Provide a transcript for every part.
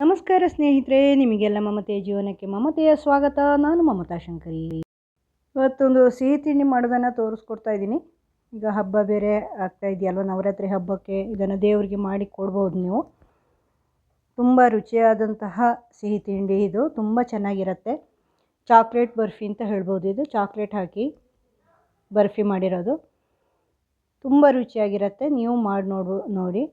ನಮಸ್ಕಾರ ಸ್ನೇಹಿತರೆ, ನಿಮಗೆಲ್ಲ ಮಮತೆಯ ಜೀವನಕ್ಕೆ ಮಮತೆಯ ಸ್ವಾಗತ. ನಾನು ಮಮತಾ ಶಂಕರಿ. ಇವತ್ತೊಂದು ಸಿಹಿ ತಿಂಡಿ ಮಾಡೋದನ್ನು ತೋರಿಸ್ಕೊಡ್ತಾ ಇದ್ದೀನಿ. ಈಗ ಹಬ್ಬ ಬೇರೆ ಆಗ್ತಾ ಇದೆಯಲ್ವ? ನವರಾತ್ರಿ ಹಬ್ಬಕ್ಕೆ ಇದನ್ನು ದೇವರಿಗೆ ಮಾಡಿ ಕೊಡ್ಬೋದು ನೀವು. ತುಂಬ ರುಚಿಯಾದಂತಹ ಸಿಹಿ ತಿಂಡಿ ಇದು. ತುಂಬ ಚೆನ್ನಾಗಿರುತ್ತೆ. ಚಾಕ್ಲೇಟ್ ಬರ್ಫಿ ಅಂತ ಹೇಳ್ಬೋದು ಇದು. ಚಾಕ್ಲೇಟ್ ಹಾಕಿ ಬರ್ಫಿ ಮಾಡಿರೋದು. ತುಂಬ ರುಚಿಯಾಗಿರುತ್ತೆ. ನೀವು ಮಾಡಿ ನೋಡ್ಬೋ ನೋಡಿ.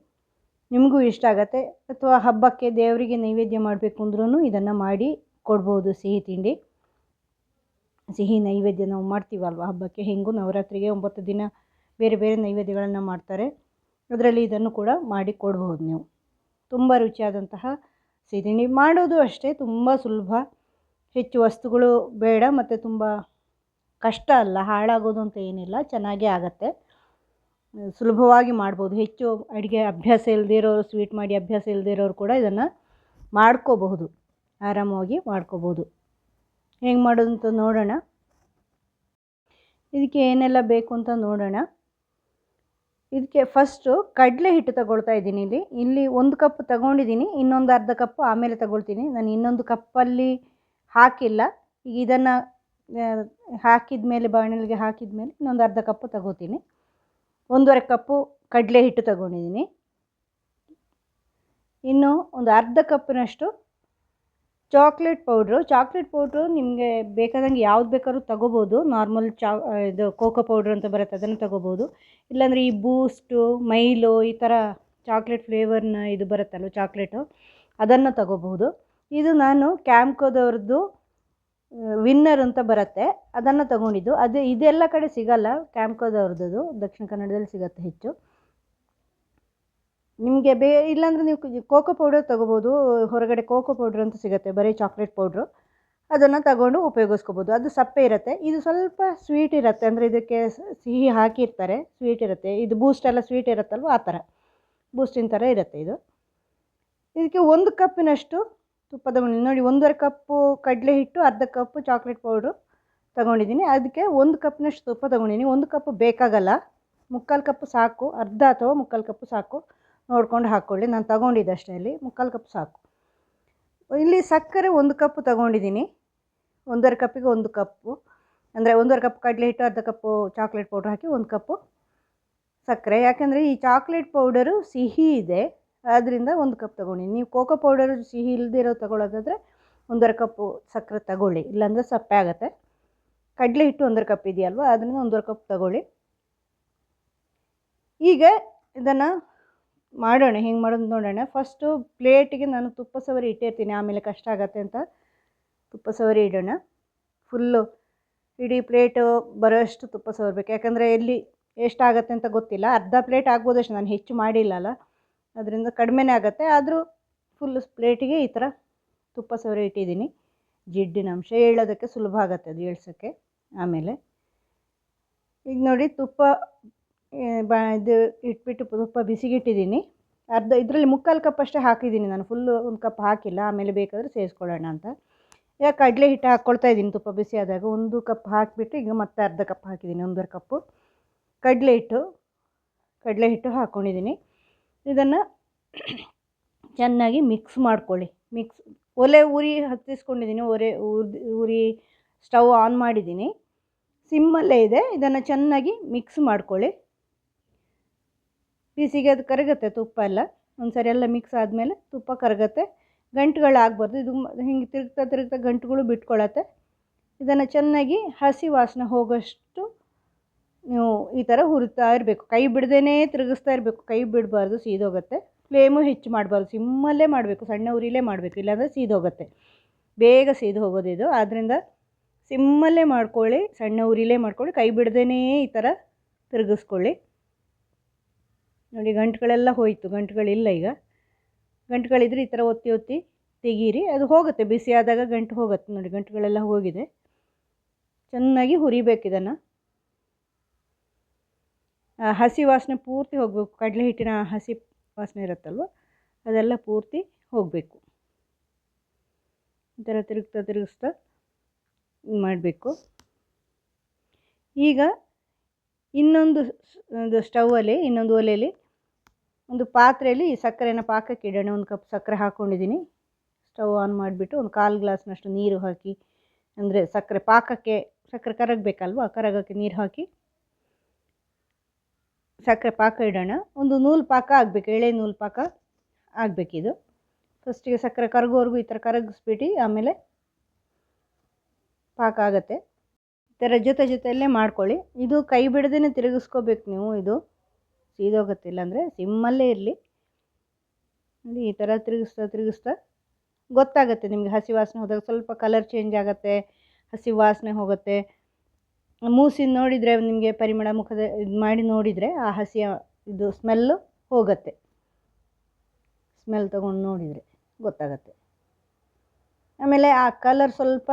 ನಿಮಗೂ ಇಷ್ಟ ಆಗುತ್ತೆ. ಅಥವಾ ಹಬ್ಬಕ್ಕೆ ದೇವರಿಗೆ ನೈವೇದ್ಯ ಮಾಡಬೇಕು ಅಂದ್ರೂ ಇದನ್ನು ಮಾಡಿ ಕೊಡ್ಬೋದು ಸಿಹಿ ತಿಂಡಿ. ಸಿಹಿ ನೈವೇದ್ಯ ನಾವು ಮಾಡ್ತೀವಲ್ವ ಹಬ್ಬಕ್ಕೆ? ಹೆಂಗೂ ನವರಾತ್ರಿಗೆ ಒಂಬತ್ತು ದಿನ ಬೇರೆ ಬೇರೆ ನೈವೇದ್ಯಗಳನ್ನು ಮಾಡ್ತಾರೆ. ಅದರಲ್ಲಿ ಇದನ್ನು ಕೂಡ ಮಾಡಿ ಕೊಡ್ಬೋದು ನೀವು. ತುಂಬ ರುಚಿಯಾದಂತಹ ಸಿಹಿ ತಿಂಡಿ. ಮಾಡೋದು ಅಷ್ಟೇ, ತುಂಬ ಸುಲಭ. ಹೆಚ್ಚು ವಸ್ತುಗಳು ಬೇಡ, ಮತ್ತು ತುಂಬ ಕಷ್ಟ ಅಲ್ಲ, ಹಾಳಾಗೋದು ಅಂತ ಏನಿಲ್ಲ, ಚೆನ್ನಾಗೇ ಆಗುತ್ತೆ. ಸುಲಭವಾಗಿ ಮಾಡ್ಬೋದು. ಹೆಚ್ಚು ಅಡುಗೆ ಅಭ್ಯಾಸ ಇಲ್ಲದೇ ಇರೋರು ಸ್ವೀಟ್ ಮಾಡಿ ಅಭ್ಯಾಸ ಇಲ್ಲದೇ ಇರೋರು ಕೂಡ ಇದನ್ನು ಮಾಡ್ಕೋಬಹುದು. ಆರಾಮವಾಗಿ ಮಾಡ್ಕೋಬೋದು ಹೆಂಗೆ ಮಾಡೋದು ಅಂತ ನೋಡೋಣ. ಇದಕ್ಕೆ ಏನೆಲ್ಲ ಬೇಕು ಅಂತ ನೋಡೋಣ. ಇದಕ್ಕೆ ಫಸ್ಟು ಕಡಲೆ ಹಿಟ್ಟು ತಗೊಳ್ತಾ ಇದ್ದೀನಿ ಇಲ್ಲಿ. ಇಲ್ಲಿ ಒಂದು ಕಪ್ ತಗೊಂಡಿದ್ದೀನಿ, ಇನ್ನೊಂದು ಅರ್ಧ ಕಪ್ ಆಮೇಲೆ ತಗೊಳ್ತೀನಿ. ನಾನು ಇನ್ನೊಂದು ಕಪ್ಪಲ್ಲಿ ಹಾಕಿಲ್ಲ. ಈಗ ಇದನ್ನು ಹಾಕಿದ ಮೇಲೆ ಬಾಣಲಿಗೆ ಹಾಕಿದ ಮೇಲೆ ಇನ್ನೊಂದು ಅರ್ಧ ಕಪ್ ತಗೋತೀನಿ. ಒಂದೂವರೆ ಕಪ್ಪು ಕಡಲೆ ಹಿಟ್ಟು ತಗೊಂಡಿದ್ದೀನಿ. ಇನ್ನು ಒಂದು ಅರ್ಧ ಕಪ್ಪಿನಷ್ಟು ಚಾಕ್ಲೇಟ್ ಪೌಡ್ರು ಚಾಕ್ಲೇಟ್ ಪೌಡ್ರು ನಿಮಗೆ ಬೇಕಾದಂಗೆ ಯಾವ್ದು ಬೇಕಾದ್ರೂ ತಗೋಬೋದು. ನಾರ್ಮಲ್ ಚಾ, ಇದು ಕೋಕೋ ಪೌಡ್ರ್ ಅಂತ ಬರುತ್ತೆ ಅದನ್ನು ತಗೋಬೋದು. ಇಲ್ಲಾಂದರೆ ಈ ಬೂಸ್ಟು ಮೈಲೋ ಈ ಥರ ಚಾಕ್ಲೇಟ್ ಫ್ಲೇವರ್ನ ಇದು ಬರುತ್ತಲ್ವ ಚಾಕ್ಲೇಟು ಅದನ್ನು ತಗೋಬಹುದು ಇದು ನಾನು ಕ್ಯಾಂಪ್ಕೋದವ್ರದ್ದು ವಿನ್ನರ್ ಅಂತ ಬರುತ್ತೆ. ಅದನ್ನು ತಗೊಂಡಿದ್ದು. ಅದು ಇದೆಲ್ಲ ಕಡೆ ಸಿಗಲ್ಲ. ಕ್ಯಾಂಪ್ಕೋದವ್ರದ್ದು ದಕ್ಷಿಣ ಕನ್ನಡದಲ್ಲಿ ಸಿಗುತ್ತೆ ಹೆಚ್ಚು. ನಿಮಗೆ ಬೇ, ಇಲ್ಲಾಂದರೆ ನೀವು ಕೋಕೋ ಪೌಡರ್ ತೊಗೋಬೋದು. ಹೊರಗಡೆ ಕೋಕೋ ಪೌಡ್ರ್ ಅಂತ ಸಿಗುತ್ತೆ. ಬರೀ ಚಾಕ್ಲೇಟ್ ಪೌಡ್ರು ಅದನ್ನು ತಗೊಂಡು ಉಪಯೋಗಿಸ್ಕೋಬೋದು. ಅದು ಸಪ್ಪೆ ಇರುತ್ತೆ. ಇದು ಸ್ವಲ್ಪ ಸ್ವೀಟ್ ಇರುತ್ತೆ. ಅಂದರೆ ಇದಕ್ಕೆ ಸಿಹಿ ಹಾಕಿರ್ತಾರೆ. ಸ್ವೀಟ್ ಇರುತ್ತೆ. ಇದು ಬೂಸ್ಟ್ ಎಲ್ಲ ಸ್ವೀಟ್ ಇರುತ್ತಲ್ವ? ಆ ಥರ. ಬೂಸ್ಟಿನ ಥರ ಇರುತ್ತೆ ಇದು. ಇದಕ್ಕೆ ಒಂದು ಕಪ್ಪಿನಷ್ಟು ತುಪ್ಪ ಉಂಡೆ ನೋಡಿ, ಒಂದೂವರೆ ಕಪ್ಪು ಕಡಲೆ ಹಿಟ್ಟು, ಅರ್ಧ ಕಪ್ಪು ಚಾಕ್ಲೇಟ್ ಪೌಡ್ರು ತೊಗೊಂಡಿದ್ದೀನಿ. ಅದಕ್ಕೆ ಒಂದು ಕಪ್ನಷ್ಟು ತುಪ್ಪ ತೊಗೊಂಡಿದ್ದೀನಿ. ಒಂದು ಕಪ್ ಬೇಕಾಗಲ್ಲ. ಮುಕ್ಕಾಲು ಕಪ್ ಸಾಕು. ಅರ್ಧ ಅಥವಾ ಮುಕ್ಕಾಲು ಕಪ್ ಸಾಕು. ನೋಡ್ಕೊಂಡು ಹಾಕ್ಕೊಳ್ಳಿ. ನಾನು ತಗೊಂಡಿದ್ದೆ ಅಷ್ಟೇ ಅಲ್ಲಿ. ಮುಕ್ಕಾಲು ಕಪ್ ಸಾಕು. ಇಲ್ಲಿ ಸಕ್ಕರೆ ಒಂದು ಕಪ್ ತಗೊಂಡಿದ್ದೀನಿ. ಒಂದೂವರೆ ಕಪ್ಪಿಗೆ ಒಂದು ಕಪ್ಪು. ಅಂದರೆ ಒಂದೂವರೆ ಕಪ್ ಕಡಲೆ ಹಿಟ್ಟು, ಅರ್ಧ ಕಪ್ಪು ಚಾಕ್ಲೇಟ್ ಪೌಡ್ರ್ ಹಾಕಿ ಒಂದು ಕಪ್ಪು ಸಕ್ಕರೆ. ಯಾಕೆಂದರೆ ಈ ಚಾಕ್ಲೇಟ್ ಪೌಡರು ಸಿಹಿ ಇದೆ. ಆದ್ದರಿಂದ ಒಂದು ಕಪ್ ತೊಗೊಳ್ಳಿ. ನೀವು ಕೋಕೋ ಪೌಡರ್ ಸಿಹಿ ಇಲ್ಲದಿರೋ ಇರೋ ಒಂದರ ಒಂದೂವರೆ ಕಪ್ಪು ಸಕ್ಕರೆ ತಗೊಳ್ಳಿ. ಇಲ್ಲಾಂದರೆ ಸಪ್ಪೆ ಆಗುತ್ತೆ. ಕಡಲೆ ಹಿಟ್ಟು ಒಂದೂವರೆ ಕಪ್ ಇದೆಯಲ್ವ? ಅದರಿಂದ ಒಂದೂವರೆ ಕಪ್ ತಗೊಳ್ಳಿ. ಈಗ ಇದನ್ನು ಮಾಡೋಣ. ಹೆಂಗೆ ಮಾಡೋದು ನೋಡೋಣ. ಫಸ್ಟು ಪ್ಲೇಟಿಗೆ ನಾನು ತುಪ್ಪ ಸವರಿ ಇಟ್ಟಿರ್ತೀನಿ. ಆಮೇಲೆ ಕಷ್ಟ ಆಗತ್ತೆ ಅಂತ ತುಪ್ಪ ಸವರಿ ಇಡೋಣ. ಫುಲ್ಲು ಇಡೀ ಪ್ಲೇಟು ಬರೋಷ್ಟು ತುಪ್ಪ ಸವರ್ಬೇಕು. ಯಾಕಂದರೆ ಎಲ್ಲಿ ಎಷ್ಟಾಗತ್ತೆ ಅಂತ ಗೊತ್ತಿಲ್ಲ. ಅರ್ಧ ಪ್ಲೇಟ್ ಆಗ್ಬೋದಷ್ಟು. ನಾನು ಹೆಚ್ಚು ಮಾಡಿಲ್ಲಲ್ಲ. ಅದರಿಂದ ಕಡಿಮೆನೇ ಆಗುತ್ತೆ. ಆದರೂ ಫುಲ್ ಪ್ಲೇಟಿಗೆ ಈ ಥರ ತುಪ್ಪ ಸವರಿ ಇಟ್ಟಿದ್ದೀನಿ. ಜಿಡ್ಡಿನ ಅಂಶ ಹೇಳೋದಕ್ಕೆ ಸುಲಭ ಆಗುತ್ತೆ ಅದು ಏಳ್ಸೋಕ್ಕೆ ಆಮೇಲೆ ಈಗ ನೋಡಿ ತುಪ್ಪ ಬ, ಇದು ಇಟ್ಬಿಟ್ಟು ತುಪ್ಪ ಬಿಸಿಗಿಟ್ಟಿದ್ದೀನಿ. ಅರ್ಧ ಇದರಲ್ಲಿ ಮುಕ್ಕಾಲು ಕಪ್ ಅಷ್ಟೇ ಹಾಕಿದ್ದೀನಿ ನಾನು. ಫುಲ್ಲು ಒಂದು ಕಪ್ ಹಾಕಿಲ್ಲ. ಆಮೇಲೆ ಬೇಕಾದರೆ ಸೇರಿಸ್ಕೊಳ್ಳೋಣ ಅಂತ. ಯಾಕೆ ಕಡಲೆ ಹಿಟ್ಟು ಹಾಕ್ಕೊಳ್ತಾ ಇದ್ದೀನಿ ತುಪ್ಪ ಬಿಸಿ ಆದಾಗ ಒಂದು ಕಪ್ ಹಾಕಿಬಿಟ್ಟು ಈಗ ಮತ್ತೆ ಅರ್ಧ ಕಪ್ ಹಾಕಿದ್ದೀನಿ. ಒಂದೂವರೆ ಕಪ್ಪು ಕಡಲೆ ಹಿಟ್ಟು ಕಡಲೆ ಹಿಟ್ಟು ಹಾಕ್ಕೊಂಡಿದ್ದೀನಿ ಇದನ್ನು ಚೆನ್ನಾಗಿ ಮಿಕ್ಸ್ ಮಾಡ್ಕೊಳ್ಳಿ. ಮಿಕ್ಸ್ ಒಲೆ ಉರಿ ಹತ್ತಿಸ್ಕೊಂಡಿದ್ದೀನಿ. ಒರೆ ಉರಿ ಸ್ಟವ್ ಆನ್ ಮಾಡಿದ್ದೀನಿ. ಸಿಮ್ಮಲ್ಲೇ ಇದೆ. ಇದನ್ನು ಚೆನ್ನಾಗಿ ಮಿಕ್ಸ್ ಮಾಡ್ಕೊಳ್ಳಿ. ಬಿಸಿಗೆ ಅದು ಕರಗುತ್ತೆ, ತುಪ್ಪ ಎಲ್ಲ. ಒಂದು ಸರಿ ಎಲ್ಲ ಮಿಕ್ಸ್ ಆದಮೇಲೆ ತುಪ್ಪ ಕರಗುತ್ತೆ. ಗಂಟುಗಳಾಗಬಾರ್ದು ಇದು ಹಿಂಗೆ ತಿರುಗ್ತಾ ತಿರುಗ್ತಾ ಗಂಟುಗಳು ಬಿಟ್ಕೊಳ್ಳುತ್ತೆ ಇದನ್ನು ಚೆನ್ನಾಗಿ ಹಸಿ ವಾಸನೆ ಹೋಗೋಷ್ಟು ನೀವು ಈ ಥರ ಹುರಿತಾ ಇರಬೇಕು. ಕೈ ಬಿಡದೇ ತಿರುಗಿಸ್ತಾ ಇರಬೇಕು. ಕೈ ಬಿಡಬಾರ್ದು, ಸೀದೋಗುತ್ತೆ. ಫ್ಲೇಮು ಹೆಚ್ಚು ಮಾಡಬಾರ್ದು. ಸಿಮ್ಮಲ್ಲೇ ಮಾಡಬೇಕು. ಸಣ್ಣ ಉರಿಲೇ ಮಾಡಬೇಕು. ಇಲ್ಲಾಂದರೆ ಸೀದೋಗುತ್ತೆ. ಬೇಗ ಸೀದು ಹೋಗೋದು ಇದು. ಆದ್ದರಿಂದ ಸಿಮ್ಮಲ್ಲೇ ಮಾಡ್ಕೊಳ್ಳಿ. ಸಣ್ಣ ಉರಿಲೇ ಮಾಡ್ಕೊಳ್ಳಿ. ಕೈ ಬಿಡದೇ ಈ ಥರ ತಿರುಗಿಸ್ಕೊಳ್ಳಿ. ನೋಡಿ, ಗಂಟುಗಳೆಲ್ಲ ಹೋಯಿತು. ಗಂಟುಗಳಿಲ್ಲ ಈಗ. ಗಂಟುಗಳಿದ್ರೆ ಈ ಥರ ಒತ್ತಿ ಒತ್ತಿ ತೆಗೀರಿ. ಅದು ಹೋಗುತ್ತೆ. ಬಿಸಿ ಆದಾಗ ಗಂಟು ಹೋಗುತ್ತೆ. ನೋಡಿ, ಗಂಟುಗಳೆಲ್ಲ ಹೋಗಿದೆ. ಚೆನ್ನಾಗಿ ಹುರಿಬೇಕು ಇದನ್ನು. ಹಸಿ ವಾಸನೆ ಪೂರ್ತಿ ಹೋಗಬೇಕು. ಕಡಲೆ ಹಿಟ್ಟಿನ ಹಸಿ ವಾಸನೆ ಇರುತ್ತಲ್ವ? ಅದೆಲ್ಲ ಪೂರ್ತಿ ಹೋಗಬೇಕು. ಈ ಥರ ತಿರುಗ್ತಾ ತಿರುಗಿಸ್ತಾ ಮಾಡಬೇಕು. ಈಗ ಇನ್ನೊಂದು ಒಂದು ಸ್ಟವಲ್ಲಿ, ಇನ್ನೊಂದು ಒಲೆಯಲ್ಲಿ ಒಂದು ಪಾತ್ರೆಯಲ್ಲಿ ಈ ಸಕ್ಕರೆನ ಪಾಕಕ್ಕೆ ಇಡೋಣ. ಒಂದು ಕಪ್ ಸಕ್ಕರೆ ಹಾಕ್ಕೊಂಡಿದ್ದೀನಿ ಸ್ಟವ್ ಆನ್ ಮಾಡಿಬಿಟ್ಟು ಒಂದು ಕಾಲು ಗ್ಲಾಸ್ನಷ್ಟು ನೀರು ಹಾಕಿ, ಅಂದರೆ ಸಕ್ಕರೆ ಪಾಕಕ್ಕೆ, ಸಕ್ಕರೆ ಕರಗಬೇಕಲ್ವ? ಕರಗಕ್ಕೆ ನೀರು ಹಾಕಿ ಸಕ್ಕರೆ ಪಾಕ ಇಡೋಣ. ಒಂದು ನೂಲು ಪಾಕ ಆಗಬೇಕು, ಎಳೆ ನೂಲು ಪಾಕ ಆಗಬೇಕಿದು. ಫಸ್ಟಿಗೆ ಸಕ್ಕರೆ ಕರಗೋವರೆಗೂ ಈ ಥರ ಕರಗಿಸ್ಬಿಟ್ಟು ಆಮೇಲೆ ಪಾಕ ಆಗುತ್ತೆ. ಈ ಥರ ಜೊತೆ ಜೊತೆಯಲ್ಲೇ ಮಾಡ್ಕೊಳ್ಳಿ. ಇದು ಕೈ ಬಿಡದೇ ತಿರುಗಿಸ್ಕೋಬೇಕು ನೀವು ಇದು. ಸೀದೋಗುತ್ತೆ ಇಲ್ಲಾಂದರೆ ಸಿಮ್ಮಲ್ಲೇ ಇರಲಿ. ಈ ಥರ ತಿರುಗಿಸ್ತಾ ತಿರುಗಿಸ್ತಾ ಗೊತ್ತಾಗುತ್ತೆ ನಿಮಗೆ ಹಸಿ ವಾಸನೆ ಹೋದಾಗ. ಸ್ವಲ್ಪ ಕಲರ್ ಚೇಂಜ್ ಆಗುತ್ತೆ, ಹಸಿ ವಾಸನೆ ಹೋಗುತ್ತೆ. ಮೂಸಿ ನೋಡಿದರೆ ನಿಮಗೆ ಪರಿಮಳ ಮುಖದ ಇದು ಮಾಡಿ ನೋಡಿದರೆ ಆ ಹಸಿಯ ಇದು ಸ್ಮೆಲ್ಲು ಹೋಗುತ್ತೆ. ಸ್ಮೆಲ್ ತಗೊಂಡು ನೋಡಿದರೆ ಗೊತ್ತಾಗತ್ತೆ. ಆಮೇಲೆ ಆ ಕಲರ್ ಸ್ವಲ್ಪ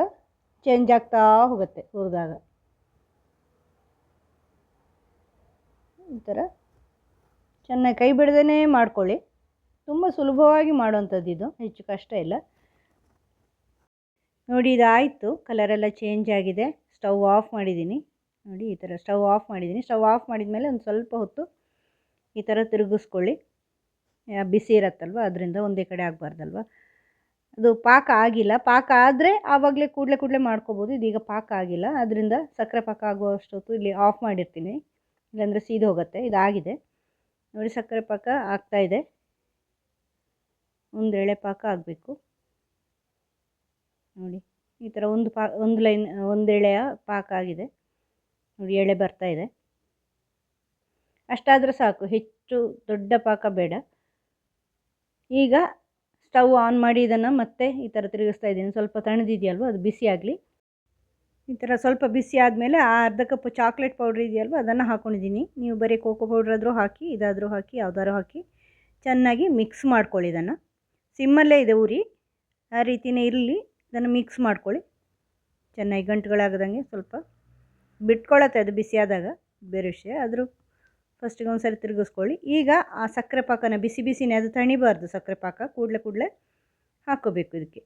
ಚೇಂಜ್ ಆಗ್ತಾ ಹೋಗುತ್ತೆ ಹುರಿದಾಗ. ಈ ಥರ ಚೆನ್ನಾಗಿ ಕೈ ಬಿಡದೇ ಮಾಡ್ಕೊಳ್ಳಿ. ತುಂಬ ಸುಲಭವಾಗಿ ಮಾಡುವಂಥದ್ದು ಇದು, ಹೆಚ್ಚು ಕಷ್ಟ ಇಲ್ಲ. ನೋಡಿ ಇದಾಯಿತು ಕಲರೆಲ್ಲ ಚೇಂಜ್ ಆಗಿದೆ. ಸ್ಟವ್ ಆಫ್ ಮಾಡಿದ್ದೀನಿ. ನೋಡಿ, ಈ ಥರ ಸ್ಟವ್ ಆಫ್ ಮಾಡಿದ್ದೀನಿ. ಸ್ಟವ್ ಆಫ್ ಮಾಡಿದ ಮೇಲೆ ಒಂದು ಸ್ವಲ್ಪ ಹೊತ್ತು ಈ ಥರ ತಿರುಗಿಸ್ಕೊಳ್ಳಿ. ಬಿಸಿ ಇರತ್ತಲ್ವ? ಅದರಿಂದ ಒಂದೇ ಕಡೆ ಆಗಬಾರ್ದಲ್ವ? ಅದು ಪಾಕ ಆಗಿಲ್ಲ. ಪಾಕ ಆದರೆ ಆವಾಗಲೇ ಕೂಡಲೇ ಕೂಡಲೇ ಮಾಡ್ಕೋಬೋದು. ಇದೀಗ ಪಾಕ ಆಗಿಲ್ಲ. ಅದರಿಂದ ಸಕ್ಕರೆ ಪಾಕ ಆಗುವಷ್ಟೊತ್ತು ಇಲ್ಲಿ ಆಫ್ ಮಾಡಿರ್ತೀನಿ. ಇಲ್ಲಾಂದರೆ ಸೀದು ಹೋಗುತ್ತೆ. ಇದಾಗಿದೆ. ನೋಡಿ, ಸಕ್ಕರೆ ಪಾಕ ಆಗ್ತಾಯಿದೆ ಒಂದು ಎಳೆ ಪಾಕ ಆಗಬೇಕು. ನೋಡಿ. ಈ ಥರ ಒಂದು ಪಾ, ಒಂದು ಲೈನ್, ಒಂದು ಎಳೆಯ ಪಾಕ ಆಗಿದೆ. ನೋಡಿ, ಎಳೆ ಬರ್ತಾ ಇದೆ. ಅಷ್ಟಾದರೆ ಸಾಕು, ಹೆಚ್ಚು ದೊಡ್ಡ ಪಾಕ ಬೇಡ. ಈಗ ಸ್ಟವ್ ಆನ್ ಮಾಡಿ ಇದನ್ನು ಮತ್ತೆ ಈ ಥರ ತಿರುಗಿಸ್ತಾ ಇದ್ದೀನಿ. ಸ್ವಲ್ಪ ತಣ್ಣದಿದೆಯಲ್ವ, ಅದು ಬಿಸಿ ಆಗಲಿ. ಈ ಥರ ಸ್ವಲ್ಪ ಬಿಸಿ ಆದಮೇಲೆ ಆ ಅರ್ಧ ಕಪ್ ಚಾಕ್ಲೇಟ್ ಪೌಡ್ರ್ ಇದೆಯಲ್ವ, ಅದನ್ನು ಹಾಕ್ಕೊಂಡಿದ್ದೀನಿ ನೀವು ಬರೀ ಕೋಕೋ ಪೌಡ್ರ್ ಆದರೂ ಹಾಕಿ, ಇದಾದರೂ ಹಾಕಿ, ಯಾವುದಾದ್ರೂ ಹಾಕಿ, ಚೆನ್ನಾಗಿ ಮಿಕ್ಸ್ ಮಾಡ್ಕೊಳ್ಳಿ ಇದನ್ನು. ಸಿಮ್ಮಲ್ಲೇ ಇದೆ ಉರಿ ಆ ರೀತಿಯೇ ಇರಲಿ. ಇದನ್ನು ಮಿಕ್ಸ್ ಮಾಡ್ಕೊಳ್ಳಿ. ಚೆನ್ನಾಗಿ ಗಂಟುಗಳಾಗದಂಗೆ ಸ್ವಲ್ಪ ಬಿಟ್ಕೊಳ್ಳುತ್ತೆ ಅದು ಬಿಸಿಯಾದಾಗ ಬೇರೆ ವಿಷಯ. ಆದರೂ ಫಸ್ಟಿಗೆ ಒಂದು ಸರಿ ತಿರುಗಿಸ್ಕೊಳ್ಳಿ. ಈಗ ಆ ಸಕ್ಕರೆ ಪಾಕನ ಬಿಸಿ ಬಿಸಿನೇ ಅದು ತಣಿಬಾರ್ದು ಸಕ್ಕರೆ ಪಾಕ. ಕೂಡಲೇ ಕೂಡಲೇ ಹಾಕ್ಕೋಬೇಕು ಇದಕ್ಕೆ.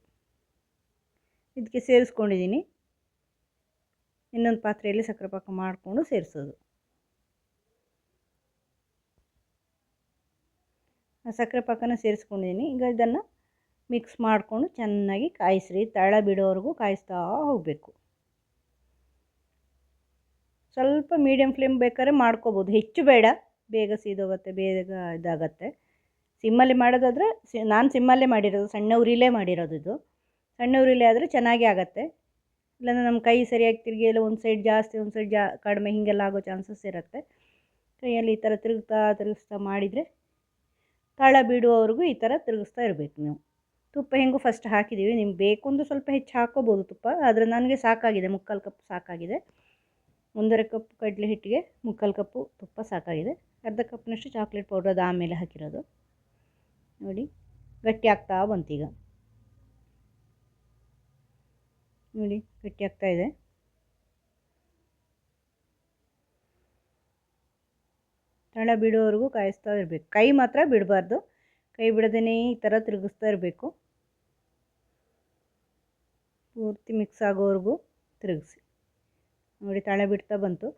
ಇದಕ್ಕೆ ಸೇರಿಸ್ಕೊಂಡಿದ್ದೀನಿ. ಇನ್ನೊಂದು ಪಾತ್ರೆಯಲ್ಲಿ ಸಕ್ಕರೆ ಪಾಕ ಮಾಡಿಕೊಂಡು ಸೇರಿಸೋದು. ಆ ಸಕ್ಕರೆ ಪಾಕನ ಸೇರಿಸ್ಕೊಂಡಿದ್ದೀನಿ. ಈಗ ಇದನ್ನು ಮಿಕ್ಸ್ ಮಾಡಿಕೊಂಡು ಚೆನ್ನಾಗಿ ಕಾಯಿಸ್ರಿ ತಳ ಬಿಡೋವರೆಗೂ ಕಾಯಿಸ್ತಾ ಹೋಗಬೇಕು. ಸ್ವಲ್ಪ ಮೀಡಿಯಮ್ ಫ್ಲೇಮ್ ಬೇಕಾದ್ರೆ ಮಾಡ್ಕೋಬೋದು. ಹೆಚ್ಚು ಬೇಡ, ಬೇಗ ಸೀದೋಗುತ್ತೆ, ಬೇಗ ಇದಾಗತ್ತೆ. ಸಿಮ್ಮಲ್ಲಿ ಮಾಡೋದಾದರೆ, ಸಿ, ನಾನು ಸಿಮ್ಮಲ್ಲೇ ಮಾಡಿರೋದು, ಸಣ್ಣ ಉರಿಲೇ ಮಾಡಿರೋದು ಇದು. ಸಣ್ಣ ಉರಿಲೇ ಆದರೆ ಚೆನ್ನಾಗಿ ಆಗುತ್ತೆ. ಇಲ್ಲಾಂದರೆ ನಮ್ಮ ಕೈ ಸರಿಯಾಗಿ ತಿರುಗಿ ಎಲ್ಲ ಒಂದು ಸೈಡ್ ಜಾಸ್ತಿ, ಒಂದು ಸೈಡ್ ಜಾ, ಕಡಿಮೆ ಹೀಗೆಲ್ಲ ಆಗೋ ಚಾನ್ಸಸ್ ಇರುತ್ತೆ. ಕೈಯಲ್ಲಿ ಈ ಥರ ತಿರುಗ್ತಾ ತಿರುಗಿಸ್ತಾ ಮಾಡಿದರೆ ತಳ ಬಿಡುವವರೆಗೂ ಈ ಥರ ತಿರುಗಿಸ್ತಾ ಇರಬೇಕು ನೀವು. ತುಪ್ಪ ಹೆಂಗೂ ಫಸ್ಟ್ ಹಾಕಿದ್ದೀವಿ ನಿಮ್ಗೆ ಬೇಕು ಸ್ವಲ್ಪ ಹೆಚ್ಚು ಹಾಕ್ಕೋಬೋದು ತುಪ್ಪ, ಆದರೆ ನನಗೆ ಸಾಕಾಗಿದೆ. ಮುಕ್ಕಾಲು ಕಪ್ ಸಾಕಾಗಿದೆ. ಒಂದೂವರೆ ಕಪ್ ಕಡಲೆ ಹಿಟ್ಟಿಗೆ ಮುಕ್ಕಾಲು ಕಪ್ಪು ತುಪ್ಪ ಸಾಕಾಗಿದೆ. ಅರ್ಧ ಕಪ್ನಷ್ಟು ಚಾಕ್ಲೇಟ್ ಪೌಡ್ರ್ ಅದು ಆಮೇಲೆ ಹಾಕಿರೋದು. ನೋಡಿ, ಗಟ್ಟಿ ಆಗ್ತಾ ಬಂತೀಗ. ನೋಡಿ, ಗಟ್ಟಿ ಆಗ್ತಾ ಇದೆ. ತಳ ಬಿಡೋವರೆಗೂ ಕಾಯಿಸ್ತಾ ಇರಬೇಕು. ಕೈ ಮಾತ್ರ ಬಿಡಬಾರ್ದು. ಕೈ ಬಿಡದೇ ಈ ಥರ ತಿರುಗಿಸ್ತಾ ಇರಬೇಕು. ಪೂರ್ತಿ ಮಿಕ್ಸ್ ಆಗೋವರೆಗೂ ತಿರುಗಿಸಿ. ನೋಡಿ ತಳೆ ಬಿಡ್ತಾ ಬಂತು.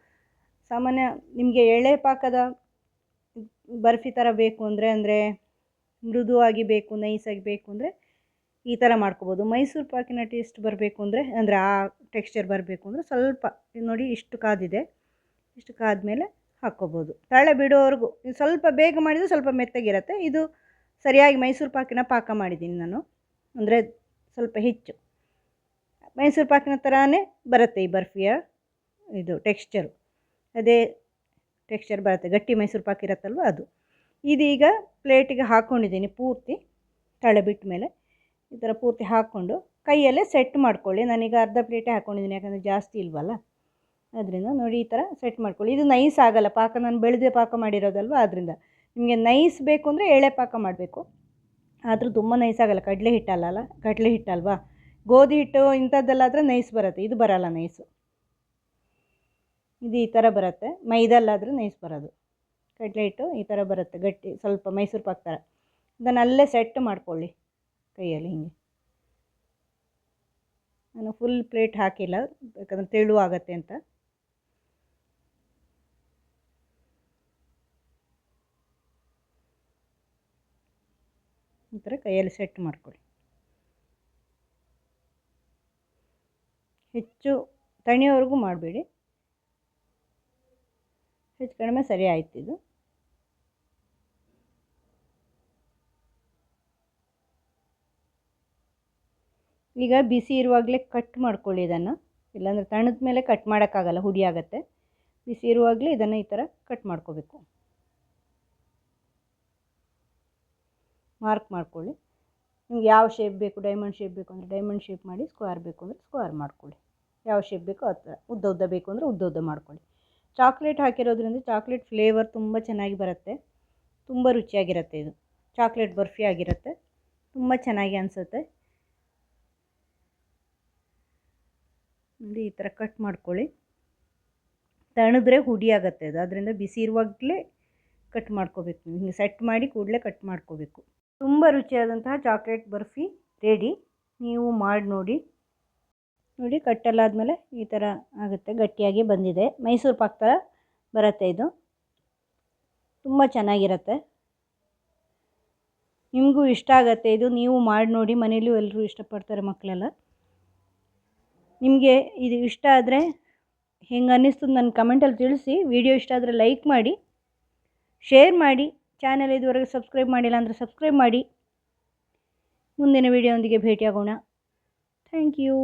ಸಾಮಾನ್ಯ ನಿಮಗೆ ಎಳೆ ಪಾಕದ ಬರ್ಫಿ ಥರ ಬೇಕು ಅಂದರೆ ಅಂದರೆ ಮೃದುವಾಗಿ ಬೇಕು, ನೈಸಾಗಿ ಬೇಕು ಅಂದರೆ ಈ ಥರ ಮಾಡ್ಕೋಬೋದು. ಮೈಸೂರು ಪಾಕಿನ ಟೇಸ್ಟ್ ಬರಬೇಕು ಅಂದರೆ ಅಂದರೆ ಆ ಟೆಕ್ಸ್ಚರ್ ಬರಬೇಕು ಅಂದರೆ ಸ್ವಲ್ಪ ನೋಡಿ ಇಷ್ಟು ಕಾದಿದೆ. ಇಷ್ಟು ಕಾದ್ಮೇಲೆ ಹಾಕ್ಕೋಬೋದು. ತಳೆ ಬಿಡೋವರೆಗೂ, ಇದು ಸ್ವಲ್ಪ ಬೇಗ ಮಾಡಿದರೆ ಸ್ವಲ್ಪ ಮೆತ್ತಗಿರುತ್ತೆ. ಇದು ಸರಿಯಾಗಿ ಮೈಸೂರು ಪಾಕಿನ ಪಾಕ ಮಾಡಿದ್ದೀನಿ ನಾನು. ಅಂದರೆ ಸ್ವಲ್ಪ ಹೆಚ್ಚು. ಮೈಸೂರು ಪಾಕಿನ ಥರನೇ ಬರುತ್ತೆ ಈ ಬರ್ಫಿಯ ಇದು ಟೆಕ್ಸ್ಚರು. ಅದೇ ಟೆಕ್ಸ್ಚರ್ ಬರುತ್ತೆ, ಗಟ್ಟಿ ಮೈಸೂರು ಪಾಕ್ ಇರುತ್ತಲ್ವ ಅದು. ಇದೀಗ ಪ್ಲೇಟಿಗೆ ಹಾಕ್ಕೊಂಡಿದ್ದೀನಿ ಪೂರ್ತಿ, ತಳೆ ಬಿಟ್ಟ ಮೇಲೆ ಈ ಥರ ಪೂರ್ತಿ ಹಾಕ್ಕೊಂಡು ಕೈಯಲ್ಲೇ ಸೆಟ್ ಮಾಡ್ಕೊಳ್ಳಿ. ನಾನೀಗ ಅರ್ಧ ಪ್ಲೇಟೇ ಹಾಕ್ಕೊಂಡಿದ್ದೀನಿ ಯಾಕಂದರೆ ಜಾಸ್ತಿ ಇಲ್ವಲ್ಲ. ಅದರಿಂದ ನೋಡಿ ಈ ಥರ ಸೆಟ್ ಮಾಡ್ಕೊಳ್ಳಿ. ಇದು ನೈಸ್ ಆಗಲ್ಲ, ಪಾಕ ನಾನು ಬೆಳೆದೇ ಪಾಕ ಮಾಡಿರೋದಲ್ವ ಆದ್ದರಿಂದ ನಿಮಗೆ ನೈಸ್ ಬೇಕು ಅಂದರೆ ಎಳೆ ಪಾಕ ಮಾಡಬೇಕು. ಆದರೂ ತುಂಬ ನೈಸ್ ಆಗಲ್ಲ, ಕಡಲೆ ಹಿಟ್ಟಲ್ಲ ಕಡಲೆ ಹಿಟ್ಟಲ್ವಾ? ಗೋಧಿ ಹಿಟ್ಟು ಇಂಥದ್ದೆಲ್ಲಾದರೆ ನೈಸ್ ಬರುತ್ತೆ. ಇದು ಬರಲ್ಲ ನೈಸು. ಇದು ಈ ಥರ ಬರುತ್ತೆ. ಮೈದಲ್ಲಾದರೆ ನೈಸ್ ಬರೋದು. ಕಡಲೆ ಹಿಟ್ಟು ಈ ಥರ ಬರುತ್ತೆ. ಗಟ್ಟಿ, ಸ್ವಲ್ಪ ಮೈಸೂರು ಪಾಕ್ ಥರ. ಇದನ್ನು ಅಲ್ಲೇ ಸೆಟ್ ಮಾಡ್ಕೊಳ್ಳಿ ಕೈಯಲ್ಲಿ ಹೀಗೆ. ನಾನು ಫುಲ್ ಪ್ಲೇಟ್ ಹಾಕಿಲ್ಲ. ಯಾಕಂದರೆ ತೆಳುವಾಗತ್ತೆ ಅಂತ. ಈ ಥರ ಕೈಯಲ್ಲಿ ಸೆಟ್ ಮಾಡ್ಕೊಳ್ಳಿ. ಹೆಚ್ಚು ತಣಿಯೋವರೆಗೂ ಮಾಡಬೇಡಿ. ಹೆಚ್ಚು ಕಡಿಮೆ ಸರಿ ಆಯ್ತು ಇದು. ಈಗ ಬಿಸಿ ಇರುವಾಗಲೇ ಕಟ್ ಮಾಡ್ಕೊಳ್ಳಿ ಇದನ್ನು. ಇಲ್ಲಾಂದರೆ ತಣ್ಣದ ಮೇಲೆ ಕಟ್ ಮಾಡೋಕ್ಕಾಗಲ್ಲ, ಹುಡಿ ಆಗುತ್ತೆ. ಬಿಸಿ ಇರುವಾಗಲೇ ಇದನ್ನು ಈ ಥರ ಕಟ್ ಮಾಡ್ಕೋಬೇಕು. ಮಾರ್ಕ್ ಮಾಡ್ಕೊಳ್ಳಿ. ನಿಮ್ಗೆ ಯಾವ ಶೇಪ್ ಬೇಕು ಡೈಮಂಡ್ ಶೇಪ್ ಬೇಕು ಅಂದರೆ ಡೈಮಂಡ್ ಶೇಪ್ ಮಾಡಿ ಸ್ಕ್ವೇರ್ ಬೇಕು ಅಂದರೆ ಸ್ಕ್ವೇರ್ ಮಾಡ್ಕೊಳ್ಳಿ. ಯಾವ ಶೇಪ್ ಬೇಕೋ ಆ ಥರ ಉದ್ದ ಉದ್ದ ಬೇಕು ಅಂದರೆ ಉದ್ದ ಉದ್ದ ಮಾಡ್ಕೊಳ್ಳಿ. ಚಾಕ್ಲೇಟ್ ಹಾಕಿರೋದ್ರಿಂದ ಚಾಕ್ಲೇಟ್ ಫ್ಲೇವರ್ ತುಂಬ ಚೆನ್ನಾಗಿ ಬರುತ್ತೆ. ತುಂಬ ರುಚಿಯಾಗಿರುತ್ತೆ ಇದು. ಚಾಕ್ಲೇಟ್ ಬರ್ಫಿ ಆಗಿರುತ್ತೆ. ತುಂಬ ಚೆನ್ನಾಗಿ ಅನಿಸುತ್ತೆ. ಈ ಥರ ಕಟ್ ಮಾಡ್ಕೊಳ್ಳಿ. ತಣಿದ್ರೆ ಹುಡಿ ಆಗುತ್ತೆ ಅದು. ಅದರಿಂದ ಬಿಸಿ ಇರುವಾಗಲೇ ಕಟ್ ಮಾಡ್ಕೋಬೇಕು ನೀವು. ಹಿಂಗೆ ಸೆಟ್ ಮಾಡಿ ಕೂಡಲೇ ಕಟ್ ಮಾಡ್ಕೋಬೇಕು. ತುಂಬ ರುಚಿಯಾದಂತಹ ಚಾಕ್ಲೇಟ್ ಬರ್ಫಿ ರೆಡಿ ನೀವು ಮಾಡಿ ನೋಡಿ. ನೋಡಿ ಕಟ್ಟಲಾದ್ಮೇಲೆ ಈ ಥರ ಆಗುತ್ತೆ, ಗಟ್ಟಿಯಾಗಿ ಬಂದಿದೆ. ಮೈಸೂರು ಪಾಕ್ ಥರ ಬರುತ್ತೆ ಇದು. ತುಂಬ ಚೆನ್ನಾಗಿರುತ್ತೆ. ನಿಮಗೂ ಇಷ್ಟ ಆಗುತ್ತೆ ಇದು. ನೀವು ಮಾಡಿ ನೋಡಿ ಮನೇಲೂ ಎಲ್ಲರೂ ಇಷ್ಟಪಡ್ತಾರೆ ಮಕ್ಕಳೆಲ್ಲ ನಿಮಗೆ ಇದು ಇಷ್ಟ ಆದರೆ ಹೆಂಗೆ ಅನ್ನಿಸ್ತು ನನ್ನ ಕಮೆಂಟಲ್ಲಿ ತಿಳಿಸಿ. ವಿಡಿಯೋ ಇಷ್ಟ ಆದರೆ ಲೈಕ್ ಮಾಡಿ, ಶೇರ್ ಮಾಡಿ. ಚಾನಲ್ ಇದುವರೆಗೆ ಸಬ್ಸ್ಕ್ರೈಬ್ ಮಾಡಿಲ್ಲ ಅಂದರೆ ಸಬ್ಸ್ಕ್ರೈಬ್ ಮಾಡಿ. ಮುಂದಿನ ವಿಡಿಯೋದೊಂದಿಗೆ ಭೇಟಿಯಾಗೋಣ. Thank you.